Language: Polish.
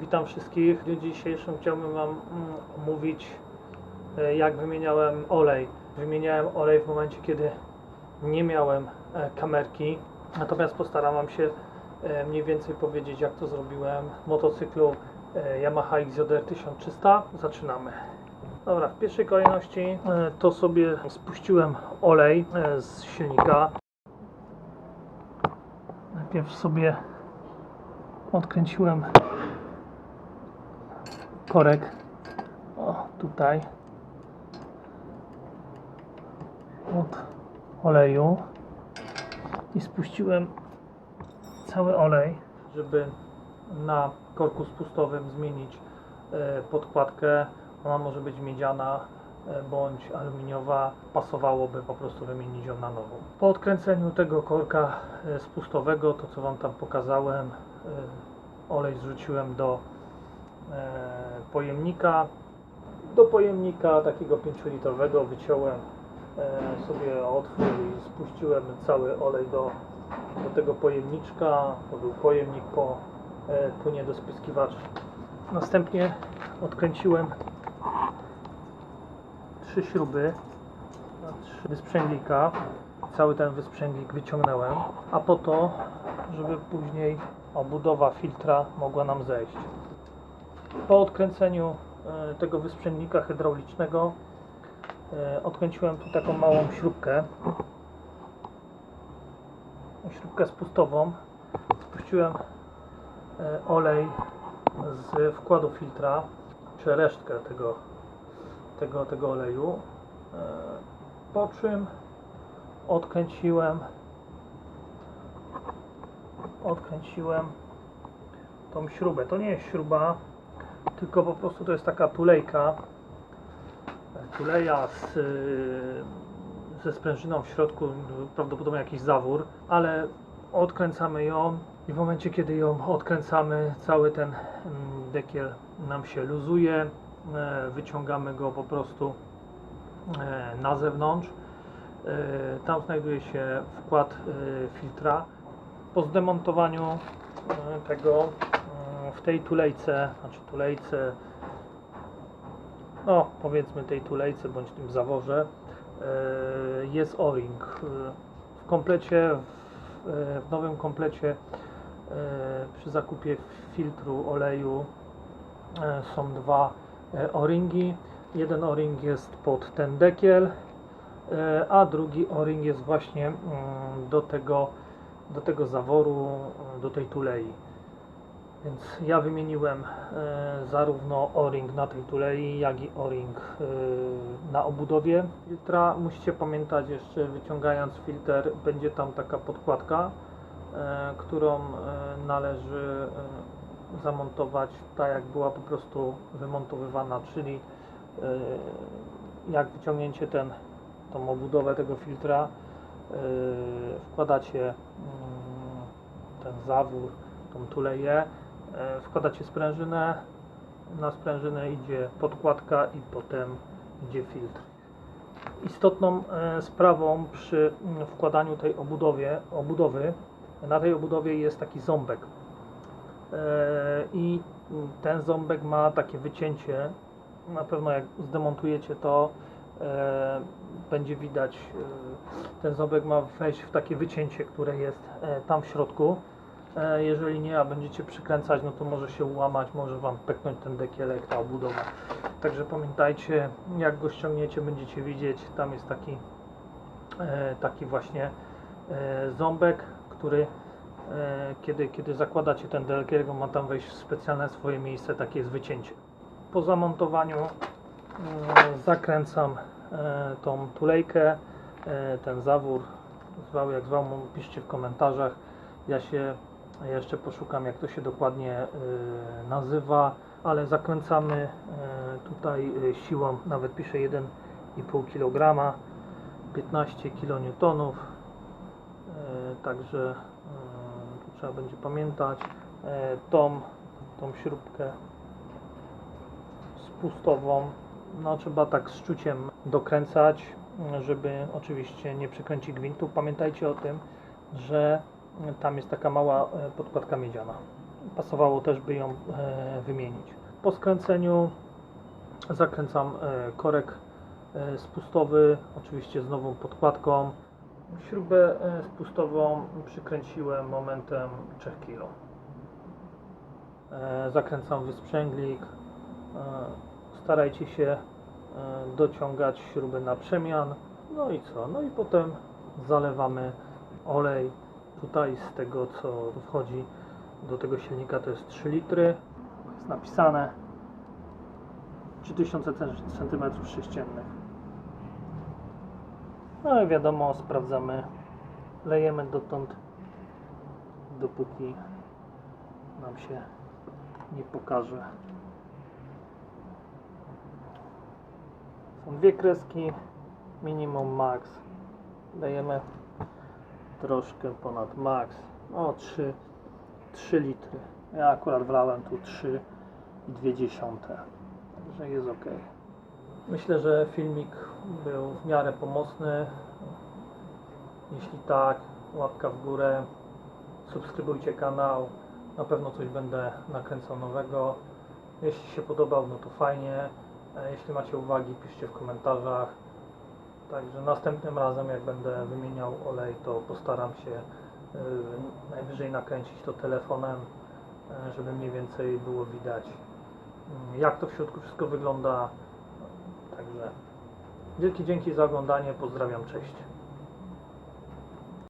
Witam wszystkich. W dniu dzisiejszym chciałbym Wam mm, omówić, e, jak wymieniałem olej. Wymieniałem olej w momencie, kiedy nie miałem e, kamerki. Natomiast postaram się e, mniej więcej powiedzieć, jak to zrobiłem w motocyklu Yamaha XJR 1300. Zaczynamy. Dobra, w pierwszej kolejności to sobie spuściłem olej z silnika. Najpierw sobie odkręciłem korek o tutaj od oleju i spuściłem cały olej, żeby na korku spustowym zmienić e, podkładkę. Ona może być miedziana e, bądź aluminiowa. Pasowałoby po prostu wymienić ją na nową. Po odkręceniu tego korka e, spustowego, to co Wam tam pokazałem, olej zrzuciłem do pojemnika. Do pojemnika takiego 5-litrowego wyciąłem e, sobie otwór i spuściłem cały olej do, do tego pojemniczka. To był pojemnik po e, płynie do spryskiwacza. Następnie odkręciłem trzy śruby trzy wysprzęglika. Cały ten wysprzęglik wyciągnąłem, a po to, żeby później obudowa filtra mogła nam zejść. Po odkręceniu e, tego wysprzęglika hydraulicznego e, odkręciłem tu taką małą śrubkę. Śrubkę spustową. Spuściłem e, olej z wkładu filtra czy resztkę tego, tego, tego oleju. Po czym odkręciłem odkręciłem tą śrubę. To nie jest śruba tylko po prostu to jest taka tulejka tuleja z, ze sprężyną w środku prawdopodobnie jakiś zawór ale odkręcamy ją i w momencie kiedy ją odkręcamy cały ten mm, dekiel nam się luzuje. E, wyciągamy go po prostu e, na zewnątrz. E, tam znajduje się wkład filtra. Po zdemontowaniu tego w tej tulejce, znaczy tulejce, no powiedzmy tej tulejce bądź tym zaworze e, jest o-ring. E, W komplecie, w, e, nowym komplecie przy zakupie filtru oleju są dwa o-ringi. Jeden o-ring jest pod ten dekiel, a drugi o-ring jest właśnie mm, do tego, do tego zaworu, do tej tulei. Więc ja wymieniłem e, zarówno o-ring na tej tulei, jak i o-ring e, na obudowie filtra. Musicie pamiętać jeszcze, wyciągając filtr, będzie tam taka podkładka, e, którą należy zamontować tak, jak była po prostu wymontowywana, czyli jak wyciągnięcie ten, tą obudowę tego filtra, wkładacie mm, ten zawór, tą tuleję, wkładacie sprężynę, na sprężynę idzie podkładka i potem idzie filtr. Istotną e, sprawą przy wkładaniu tej obudowie, obudowy, na tej obudowie jest taki ząbek. E, I ten ząbek ma takie wycięcie. Na pewno jak zdemontujecie to, e, będzie widać, e, ten ząbek ma wejść w takie wycięcie, które jest e, tam w środku. E, Jeżeli nie, a będziecie przykręcać, no to może się ułamać, może Wam peknąć ten dekielek, ta obudowa. Także pamiętajcie, jak go ściągniecie, będziecie widzieć, tam jest taki, e, taki właśnie e, ząbek, który kiedy, kiedy zakładacie ten dekielek, on ma tam wejść w specjalne swoje miejsce, takie jest wycięcie. Po zamontowaniu zakręcam tą tulejkę, ten zawór, zwał jak zwał, piszcie w komentarzach. Ja się jeszcze poszukam, jak to się dokładnie e, nazywa, ale zakręcamy e, tutaj e, siłą, nawet piszę 1,5 kg, 15 kN. Także tu trzeba będzie pamiętać tą, tą śrubkę spustową. No trzeba tak z czuciem dokręcać, żeby oczywiście nie przykręcić gwintu. Pamiętajcie o tym, że tam jest taka mała e, podkładka miedziana. pasowało też by ją e, wymienić. Po skręceniu zakręcam e, korek spustowy, oczywiście z nową podkładką. Śrubę spustową przykręciłem momentem 3 kg. Zakręcam wysprzęglik. Starajcie się dociągać śrubę na przemian. No i co? No i potem zalewamy olej. Tutaj z tego co wchodzi do tego silnika to jest 3 litry. Jest napisane 3000 cm3. No i wiadomo, sprawdzamy. Lejemy dotąd, dopóki nam się nie pokaże. Są dwie kreski, minimum, max. Dajemy troszkę ponad max. O 3, 3 litry. Ja akurat wlałem tu 3,2. Także jest ok. Myślę, że filmik był w miarę pomocny. Jeśli tak, łapka w górę. Subskrybujcie kanał. Na pewno coś będę nakręcał nowego. Jeśli się podobał, no to fajnie. Jeśli macie uwagi, piszcie w komentarzach. Także następnym razem, jak będę wymieniał olej, to postaram się y, najwyżej nakręcić to telefonem, y, żeby mniej więcej było widać, y, jak to w środku wszystko wygląda. Także wielkie dzięki za oglądanie. Pozdrawiam, cześć.